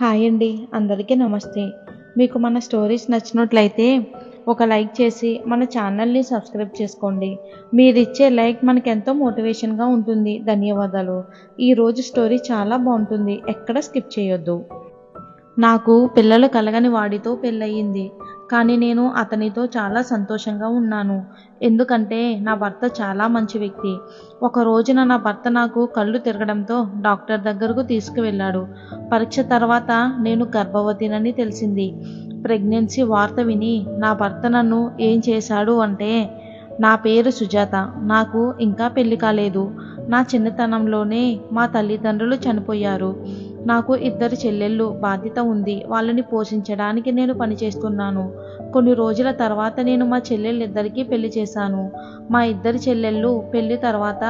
Hi అండి అందరికీ నమస్తే. మీకు మన స్టోరీస్ నచ్చినట్లయితే ఒక లైక్ చేసి మన ఛానల్ని సబ్స్క్రైబ్ చేసుకోండి. మీరు ఇచ్చే లైక్ మనకి ఎంతో మోటివేషన్గా ఉంటుంది. ధన్యవాదాలు. ఈరోజు స్టోరీ చాలా బాగుంటుంది. ఎక్కడ స్కిప్ చేయొద్దు. నాకు పిల్లలు కలగని వాడితో పెళ్ళయింది. కానీ నేను అతనితో చాలా సంతోషంగా ఉన్నాను. ఎందుకంటే నా భర్త చాలా మంచి వ్యక్తి. ఒక రోజున నా భర్త నాకు కళ్ళు తిరగడంతో డాక్టర్ దగ్గరకు తీసుకువెళ్ళాడు. పరీక్ష తర్వాత నేను గర్భవతినని తెలిసింది. ప్రెగ్నెన్సీ వార్త విని నా భర్త నన్ను ఏం చేశాడు అంటే నా పేరు సుజాత. నాకు ఇంకా పెళ్ళి కాలేదు. నా చిన్నతనంలోనే మా తల్లిదండ్రులు చనిపోయారు. నాకు ఇద్దరు చెల్లెళ్ళు బాధ్యత ఉంది. వాళ్ళని పోషించడానికి నేను పనిచేస్తున్నాను. కొన్ని రోజుల తర్వాత నేను మా చెల్లెళ్ళిద్దరికీ పెళ్ళి చేశాను. మా ఇద్దరి చెల్లెళ్ళు పెళ్ళి తర్వాత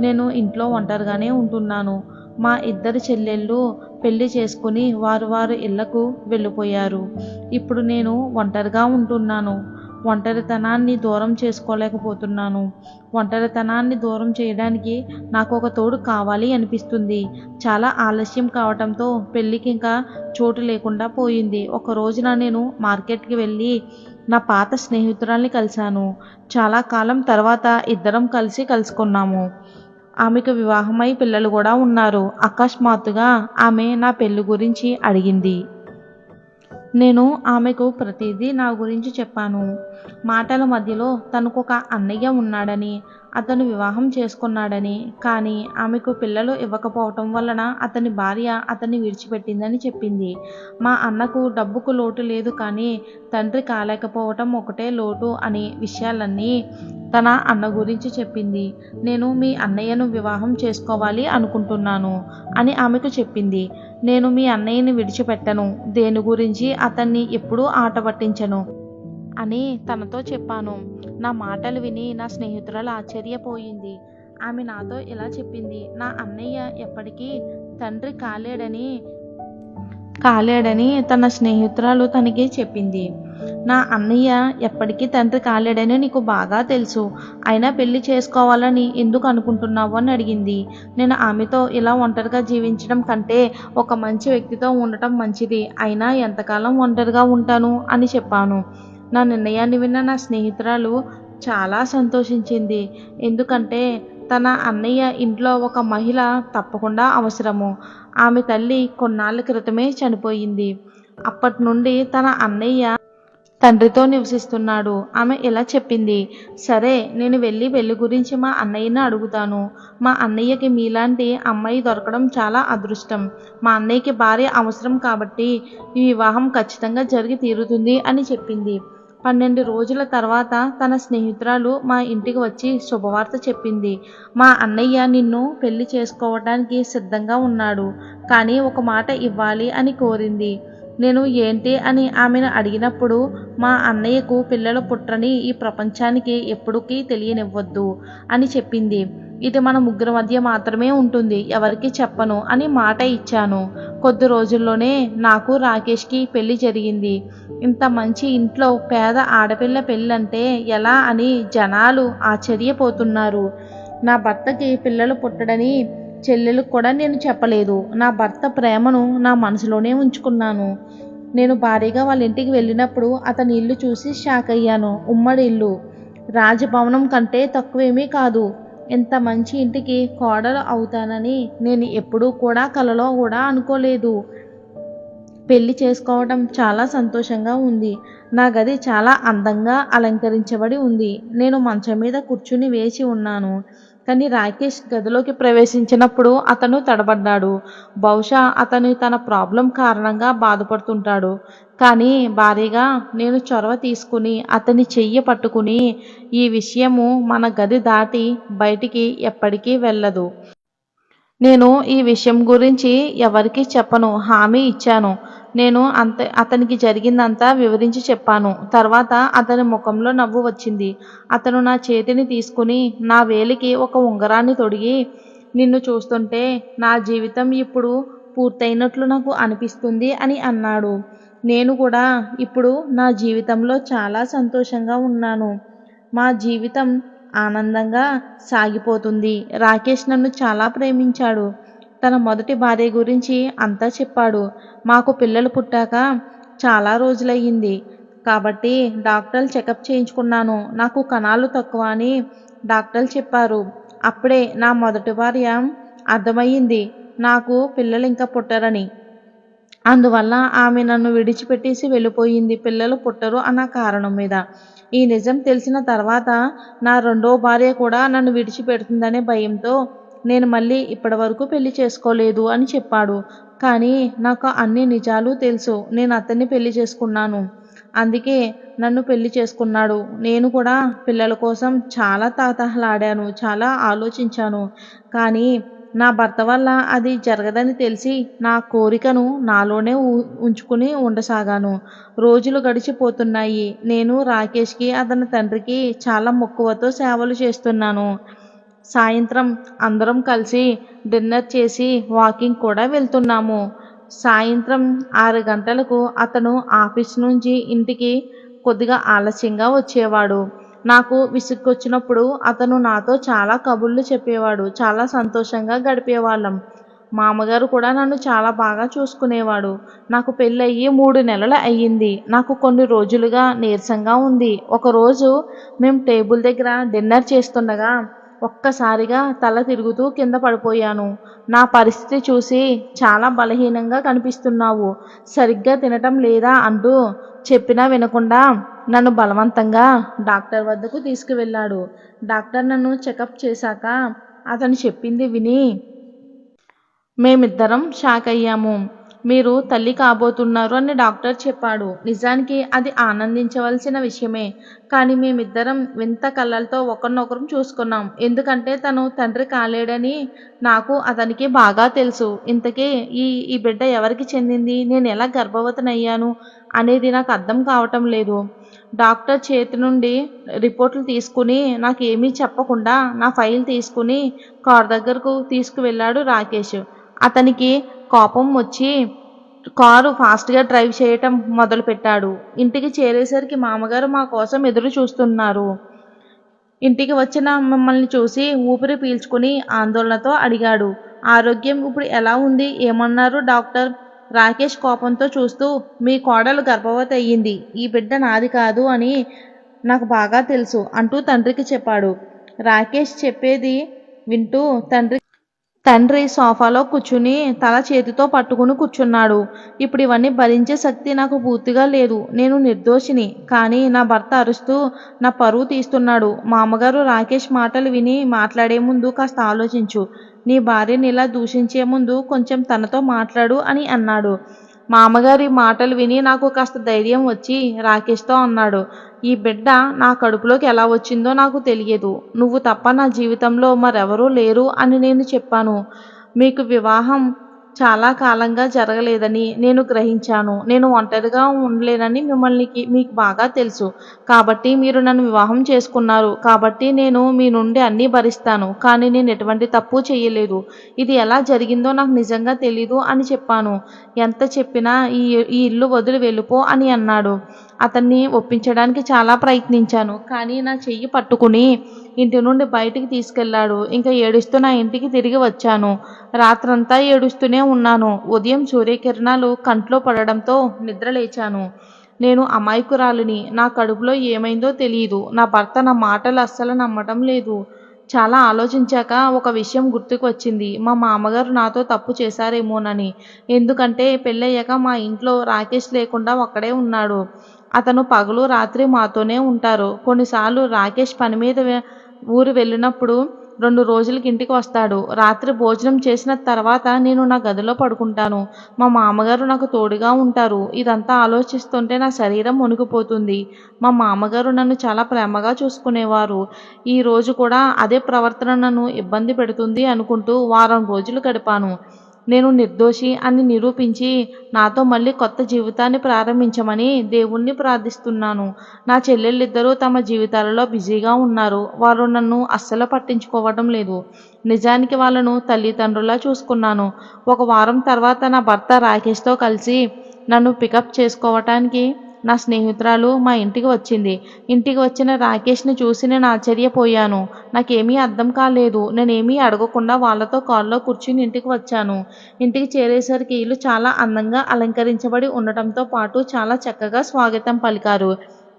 నేను ఇంట్లో ఒంటరిగానే ఉంటున్నాను. మా ఇద్దరు చెల్లెళ్ళు పెళ్ళి చేసుకుని వారు వారు ఇళ్ళకు వెళ్ళిపోయారు. ఇప్పుడు నేను ఒంటరిగా ఉంటున్నాను. ఒంటరితనాన్ని దూరం చేసుకోలేకపోతున్నాను. ఒంటరితనాన్ని దూరం చేయడానికి నాకు ఒక తోడు కావాలి అనిపిస్తుంది. చాలా ఆలస్యం కావటంతో పెళ్ళికి ఇంకా చోటు లేకుండా పోయింది. ఒక రోజున నేను మార్కెట్కి వెళ్ళి నా పాత స్నేహితురాల్ని కలిశాను. చాలా కాలం తర్వాత ఇద్దరం కలిసి కలుసుకున్నాము. ఆమెకు వివాహమై పిల్లలు కూడా ఉన్నారు. అకస్మాత్తుగా ఆమె నా పెళ్ళి గురించి అడిగింది. నేను ఆమెకు ప్రతిదీ నా గురించి చెప్పాను. మాటల మధ్యలో తనకు ఒక అన్నయ్య ఉన్నాడని అతను వివాహం చేసుకున్నాడని కానీ ఆమెకు పిల్లలు ఇవ్వకపోవటం వలన అతని భార్య అతన్ని విడిచిపెట్టిందని చెప్పింది. మా అన్నకు డబ్బుకు లోటు లేదు కానీ తండ్రి కాలేకపోవటం ఒకటే లోటు అని విషయాలన్నీ తన అన్న గురించి చెప్పింది. నేను మీ అన్నయ్యను వివాహం చేసుకోవాలి అనుకుంటున్నాను అని ఆమెకు చెప్పింది. నేను మీ అన్నయ్యని విడిచిపెట్టను. దేని గురించి అతన్ని ఎప్పుడూ ఆట పట్టించను అని తనతో చెప్పాను. నా మాటలు విని నా స్నేహితురాలు ఆశ్చర్యపోయింది. ఆమె నాతో ఇలా చెప్పింది. నా అన్నయ్య ఎప్పటికీ తండ్రి కాలేడని కాలేడని తన స్నేహితురాలు తనకి చెప్పింది. నా అన్నయ్య ఎప్పటికీ తండ్రి కాలేడని నీకు బాగా తెలుసు. అయినా పెళ్ళి చేసుకోవాలని ఎందుకు అనుకుంటున్నావు అని అడిగింది. నేను ఆమెతో ఇలా ఒంటరిగా జీవించడం కంటే ఒక మంచి వ్యక్తితో ఉండటం మంచిది. అయినా ఎంతకాలం ఒంటరిగా ఉంటాను అని చెప్పాను. నా నిర్ణయాన్ని విన్న నా స్నేహితురాలు చాలా సంతోషించింది. ఎందుకంటే తన అన్నయ్య ఇంట్లో ఒక మహిళ తప్పకుండా అవసరము. ఆమె తల్లి కొన్నాళ్ళ క్రితమే చనిపోయింది. అప్పటి నుండి తన అన్నయ్య తండ్రితో నివసిస్తున్నాడు. ఆమె ఇలా చెప్పింది సరే నేను వెళ్ళి పెళ్ళి గురించి మా అన్నయ్యని అడుగుతాను. మా అన్నయ్యకి మీలాంటి అమ్మాయి దొరకడం చాలా అదృష్టం. మా అన్నయ్యకి భార్య అవసరం కాబట్టి ఈ వివాహం ఖచ్చితంగా జరిగి తీరుతుంది అని చెప్పింది. పన్నెండు రోజుల తర్వాత తన స్నేహితురాలు మా ఇంటికి వచ్చి శుభవార్త చెప్పింది. మా అన్నయ్య నిన్ను పెళ్ళి చేసుకోవడానికి సిద్ధంగా ఉన్నాడు. కానీ ఒక మాట ఇవ్వాలి అని కోరింది. నేను ఏంటి అని ఆమెను అడిగినప్పుడు మా అన్నయ్యకు పిల్లలు పుట్టని ఈ ప్రపంచానికి ఎప్పటికీ తెలియనివ్వద్దు అని చెప్పింది. ఇది మన ముగ్గురు మధ్య మాత్రమే ఉంటుంది ఎవరికి చెప్పను అని మాట ఇచ్చాను. కొద్ది రోజుల్లోనే నాకు రాకేష్కి పెళ్ళి జరిగింది. ఇంత మంచి ఇంట్లో పేద ఆడపిల్ల పెళ్ళంటే ఎలా అని జనాలు ఆశ్చర్యపోతున్నారు. నా భర్తకి పిల్లలు పుట్టడని చెల్లెలకు కూడా నేను చెప్పలేదు. నా భర్త ప్రేమను నా మనసులోనే ఉంచుకున్నాను. నేను భారీగా వాళ్ళ ఇంటికి వెళ్ళినప్పుడు అతని ఇల్లు చూసి షాక్ అయ్యాను. ఉమ్మడి ఇల్లు. రాజభవనం కంటే తక్కువేమీ కాదు. ఇంత మంచి ఇంటికి కోడలు అవుతానని నేను ఎప్పుడూ కూడా కలలో కూడా అనుకోలేదు. పెళ్ళి చేసుకోవడం చాలా సంతోషంగా ఉంది. నా గది చాలా అందంగా అలంకరించబడి ఉంది. నేను మంచం మీద కూర్చుని వేచి ఉన్నాను. కానీ రాకేష్ గదిలోకి ప్రవేశించినప్పుడు అతను తడబడ్డాడు. బహుశా అతను తన ప్రాబ్లం కారణంగా బాధపడుతుంటాడు. కానీ భారీగా నేను చొరవ తీసుకుని అతని చెయ్యి పట్టుకుని ఈ విషయము మన గది దాటి బయటికి ఎప్పటికీ వెళ్ళదు. నేను ఈ విషయం గురించి ఎవరికీ చెప్పను హామీ ఇచ్చాను. నేను అంత అతనికి జరిగిందంతా వివరించి చెప్పాను. తర్వాత అతని ముఖంలో నవ్వు వచ్చింది. అతను నా చేతిని తీసుకుని నా వేలికి ఒక ఉంగరాన్ని తొడిగి నిన్ను చూస్తుంటే నా జీవితం ఇప్పుడు పూర్తయినట్లు నాకు అనిపిస్తుంది అని అన్నాడు. నేను కూడా ఇప్పుడు నా జీవితంలో చాలా సంతోషంగా ఉన్నాను. మా జీవితం ఆనందంగా సాగిపోతుంది. రాకేష్ నన్ను చాలా ప్రేమించాడు. తన మొదటి భార్య గురించి అంతా చెప్పాడు. మాకు పిల్లలు పుట్టాక చాలా రోజులయ్యింది. కాబట్టి డాక్టర్లు చెకప్ చేయించుకున్నాను. నాకు కణాలు తక్కువ అని డాక్టర్లు చెప్పారు. అప్పుడే నా మొదటి భార్య అర్థమయ్యింది. నాకు పిల్లలు ఇంకా పుట్టరని. అందువల్ల ఆమె నన్ను విడిచిపెట్టేసి వెళ్ళిపోయింది. పిల్లలు పుట్టరు అన్న కారణం మీద. ఈ నిజం తెలిసిన తర్వాత నా రెండో భార్య కూడా నన్ను విడిచిపెడుతుందనే భయంతో నేను మళ్ళీ ఇప్పటి వరకు పెళ్ళి చేసుకోలేదు అని చెప్పాడు. కానీ నాకు అన్ని నిజాలు తెలుసు. నేను అతన్ని పెళ్ళి చేసుకున్నాను. అందుకే నన్ను పెళ్ళి చేసుకున్నాడు. నేను కూడా పిల్లల కోసం చాలా తాతహలాడాను చాలా ఆలోచించాను. కానీ నా భర్త వల్ల అది జరగదని తెలిసి నా కోరికను నాలోనే ఉ- ఉంచుకుని ఉండసాగాను. రోజులు గడిచిపోతున్నాయి. నేను రాకేష్కి అతని తండ్రికి చాలా మక్కువతో సేవలు చేస్తున్నాను. సాయంత్రం అందరం కలిసి డిన్నర్ చేసి వాకింగ్ కూడా వెళ్తున్నాము. సాయంత్రం ఆరు గంటలకు అతను ఆఫీస్ నుంచి ఇంటికి కొద్దిగా ఆలస్యంగా వచ్చేవాడు. నాకు విసుగొచ్చినప్పుడు అతను నాతో చాలా కబుర్లు చెప్పేవాడు. చాలా సంతోషంగా గడిపేవాళ్ళం. మామగారు కూడా నన్ను చాలా బాగా చూసుకునేవాడు. నాకు పెళ్ళయ్యి మూడు నెలలు అయ్యింది. నాకు కొన్ని రోజులుగా నీరసంగా ఉంది. ఒకరోజు మేము టేబుల్ దగ్గర డిన్నర్ చేస్తుండగా ఒక్కసారిగా తల తిరుగుతూ కింద పడిపోయాను. నా పరిస్థితి చూసి చాలా బలహీనంగా కనిపిస్తున్నావు. సరిగ్గా తినటం లేదా అంటూ చెప్పినా వినకుండా నన్ను బలవంతంగా డాక్టర్ వద్దకు తీసుకువెళ్ళాడు. డాక్టర్ నన్ను చెకప్ చేశాక అతను చెప్పింది విని మేమిద్దరం షాక్ అయ్యాము మీరు తల్లి కాబోతున్నారు అని డాక్టర్ చెప్పాడు. నిజానికి అది ఆనందించవలసిన విషయమే. కానీ మేమిద్దరం వింత కళ్ళలతో ఒకరినొకరం చూసుకున్నాం. ఎందుకంటే తను తండ్రి కాలేడని నాకు అతనికి బాగా తెలుసు. ఇంతకీ ఈ ఈ బిడ్డ ఎవరికి చెందింది? నేను ఎలా గర్భవతినయ్యాను అనేది నాకు అర్థం కావటం లేదు. డాక్టర్ చేతి నుండి రిపోర్ట్లు తీసుకుని నాకు ఏమీ చెప్పకుండా నా ఫైల్ తీసుకుని కార్ దగ్గరకు తీసుకువెళ్ళాడు రాకేష్. అతనికి కోపం వచ్చి కారు ఫాస్ట్గా డ్రైవ్ చేయటం మొదలుపెట్టాడు ఇంటికి చేరేసరికి మామగారు మా కోసం ఎదురు చూస్తున్నారు. ఇంటికి వచ్చిన మమ్మల్ని చూసి ఊపిరి పీల్చుకుని ఆందోళనతో అడిగాడు. ఆరోగ్యం ఇప్పుడు ఎలా ఉంది? ఏమన్నారు డాక్టర్? రాకేష్ కోపంతో చూస్తూ మీ కోడలు గర్భవతి అయ్యింది. ఈ బిడ్డ నాది కాదు అని నాకు బాగా తెలుసు అంటూ తండ్రికి చెప్పాడు. రాకేష్ చెప్పేది వింటూ తండ్రి తండ్రి సోఫాలో కూర్చుని తల చేతితో పట్టుకుని కూర్చున్నాడు. ఇప్పుడు ఇవన్నీ భరించే శక్తి నాకు పూర్తిగా లేదు. నేను నిర్దోషిని. కానీ నా భర్త అరుస్తూ నా పరువు తీస్తున్నాడు. మా అమ్మగారు రాకేష్ మాటలు విని మాట్లాడే ముందు కాస్త ఆలోచించు. నీ భార్యని ఇలా దూషించే ముందు కొంచెం తనతో మాట్లాడు అని అన్నాడు. మా అమ్మగారి మాటలు విని నాకు కాస్త ధైర్యం వచ్చి రాకేష్తో అన్నాడు ఈ బిడ్డ నా కడుపులోకి ఎలా వచ్చిందో నాకు తెలియదు. నువ్వు తప్ప నా జీవితంలో మరెవరూ లేరు అని నేను చెప్పాను. మీకు వివాహం చాలా కాలంగా జరగలేదని నేను గ్రహించాను. నేను ఒంటరిగా ఉండలేనని మిమ్మల్ని మీకు బాగా తెలుసు. కాబట్టి మీరు నన్ను వివాహం చేసుకున్నారు. కాబట్టి నేను మీ నుండి అన్నీ భరిస్తాను. కానీ నేను ఎటువంటి తప్పు చేయలేదు. ఇది ఎలా జరిగిందో నాకు నిజంగా తెలీదు అని చెప్పాను. ఎంత చెప్పినా ఈ ఈ ఇల్లు వదిలి వెళ్ళిపో అని అన్నాడు. అతన్ని ఒప్పించడానికి చాలా ప్రయత్నించాను. కానీ నా చెయ్యి పట్టుకుని ఇంటి నుండి బయటికి తీసుకెళ్ళాడు. ఇంకా ఏడుస్తూ నా ఇంటికి తిరిగి వచ్చాను. రాత్రంతా ఏడుస్తూనే ఉన్నాను. ఉదయం సూర్యకిరణాలు కంట్లో పడడంతో నిద్ర లేచాను. నేను అమాయకురాలిని. నా కడుపులో ఏమైందో తెలియదు నా భర్త నా మాటలు అస్సలు నమ్మటం లేదు. చాలా ఆలోచించాక ఒక విషయం గుర్తుకు వచ్చింది మా మామగారు నాతో తప్పు చేశారేమోనని. ఎందుకంటే పెళ్ళయ్యాక మా ఇంట్లో రాకేష్ లేకుండా ఒక్కడే ఉన్నాడు. అతను పగలు రాత్రి మాతోనే ఉంటారు. కొన్నిసార్లు రాకేష్ పని మీద ఊరు వెళ్ళినప్పుడు రెండు రోజులకి ఇంటికి వస్తాడు. రాత్రి భోజనం చేసిన తర్వాత నేను నా గదిలో పడుకుంటాను. మా మామగారు నాకు తోడుగా ఉంటారు. ఇదంతా ఆలోచిస్తుంటే నా శరీరం వణికిపోతుంది మా మామగారు నన్ను చాలా ప్రేమగా చూసుకునేవారు. ఈ రోజు కూడా అదే ప్రవర్తన నన్ను ఇబ్బంది పెడుతుంది అనుకుంటూ వారం రోజులు గడిపాను. నేను నిర్దోషి అని నిరూపించి నాతో మళ్ళీ కొత్త జీవితాన్ని ప్రారంభించమని దేవుణ్ణి ప్రార్థిస్తున్నాను. నా చెల్లెళ్ళిద్దరూ తమ జీవితాలలో బిజీగా ఉన్నారు. వారు నన్ను అస్సలు పట్టించుకోవడం లేదు. నిజానికి వాళ్ళను తల్లిదండ్రులా చూసుకున్నాను. ఒక వారం తర్వాత నా భర్త రాకేష్తో కలిసి నన్ను పికప్ చేసుకోవటానికి నా స్నేహితురాలు మా ఇంటికి వచ్చింది. ఇంటికి వచ్చిన రాకేష్ని చూసి నేను ఆశ్చర్యపోయాను. నాకేమీ అర్థం కాలేదు. నేనేమీ అడగకుండా వాళ్ళతో కాల్లో కూర్చుని ఇంటికి వచ్చాను. ఇంటికి చేరేసరికి ఇల్లు చాలా అందంగా అలంకరించబడి ఉండటంతో పాటు చాలా చక్కగా స్వాగతం పలికారు.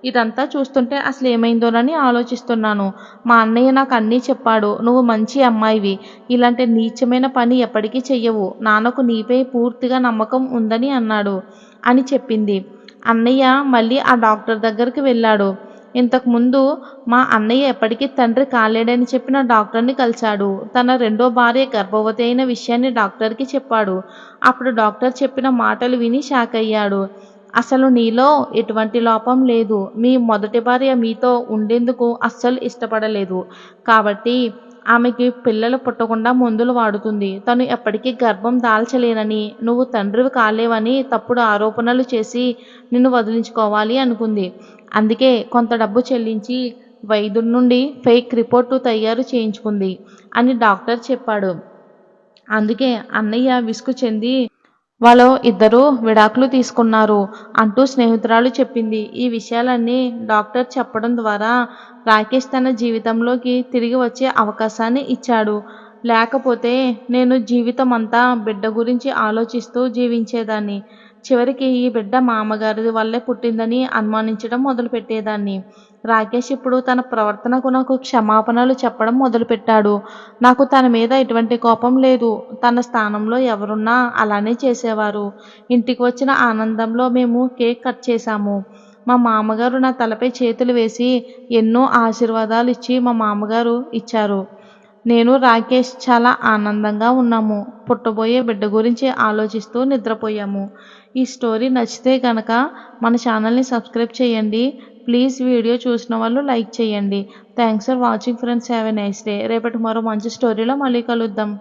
ఇదంతా చూస్తుంటే అసలు ఏమైందోనని ఆలోచిస్తున్నాను. మా అన్నయ్య నాకు అన్నీ చెప్పాడు. నువ్వు మంచి అమ్మాయివి. ఇలాంటి నీచమైన పని ఎప్పటికీ చెయ్యవు. నాన్నకు నీపై పూర్తిగా నమ్మకం ఉందని అన్నాడు అని చెప్పింది. అన్నయ్య మళ్ళీ ఆ డాక్టర్ దగ్గరికి వెళ్ళాడు. ఇంతకుముందు మా అన్నయ్య ఎప్పటికీ తండ్రి కాలేడని చెప్పిన డాక్టర్ని కలిశాడు. తన రెండో భార్య గర్భవతి అయిన విషయాన్ని డాక్టర్కి చెప్పాడు. అప్పుడు డాక్టర్ చెప్పిన మాటలు విని షాక్ అయ్యాడు. అసలు నీలో ఎటువంటి లోపం లేదు. మీ మొదటి భార్య మీతో ఉండేందుకు అస్సలు ఇష్టపడలేదు. కాబట్టి ఆమెకి పిల్లలు పుట్టకుండా మందులు వాడుతుంది. తను ఎప్పటికీ గర్భం దాల్చలేనని నువ్వు తండ్రివి కాలేవని తప్పుడు ఆరోపణలు చేసి నిన్ను వదిలించుకోవాలి అనుకుంది. అందుకే కొంత డబ్బు చెల్లించి వైద్యుడి నుండి ఫేక్ రిపోర్టు తయారు చేయించుకుంది అని డాక్టర్ చెప్పాడు. అందుకే అన్నయ్య విసుగు చెంది వాళ్ళు ఇద్దరు విడాకులు తీసుకున్నారు అంటూ స్నేహితురాలు చెప్పింది. ఈ విషయాలన్నీ డాక్టర్ చెప్పడం ద్వారా రాకేష్ తన జీవితంలోకి తిరిగి వచ్చే అవకాశాన్ని ఇచ్చాడు. లేకపోతే నేను జీవితం అంతా బిడ్డ గురించి ఆలోచిస్తూ జీవించేదాన్ని. చివరికి ఈ బిడ్డ మామగారి వల్లే పుట్టిందని అనుమానించడం మొదలుపెట్టేదాన్ని. రాకేష్ ఇప్పుడు తన ప్రవర్తనకు నాకు క్షమాపణలు చెప్పడం మొదలుపెట్టాడు. నాకు తన మీద ఎటువంటి కోపం లేదు. తన స్థానంలో ఎవరున్నా అలానే చేసేవారు. ఇంటికి వచ్చిన ఆనందంలో మేము కేక్ కట్ చేశాము. మా మామగారు నా తలపై చేతులు వేసి ఎన్నో ఆశీర్వాదాలు ఇచ్చి మా మామగారు ఇచ్చారు. నేను రాకేష్ చాలా ఆనందంగా ఉన్నాము. పుట్టబోయే బిడ్డ గురించి ఆలోచిస్తూ నిద్రపోయాము. ఈ స్టోరీ నచ్చితే కనుక మన ఛానల్ని సబ్స్క్రైబ్ చేయండి. ప్లీజ్ వీడియో చూసిన వాళ్ళు లైక్ చేయండి. Thanks for watching friends. Have a nice day. రేపటి మరో మంచి స్టోరీలో మళ్ళీ కలుద్దాం.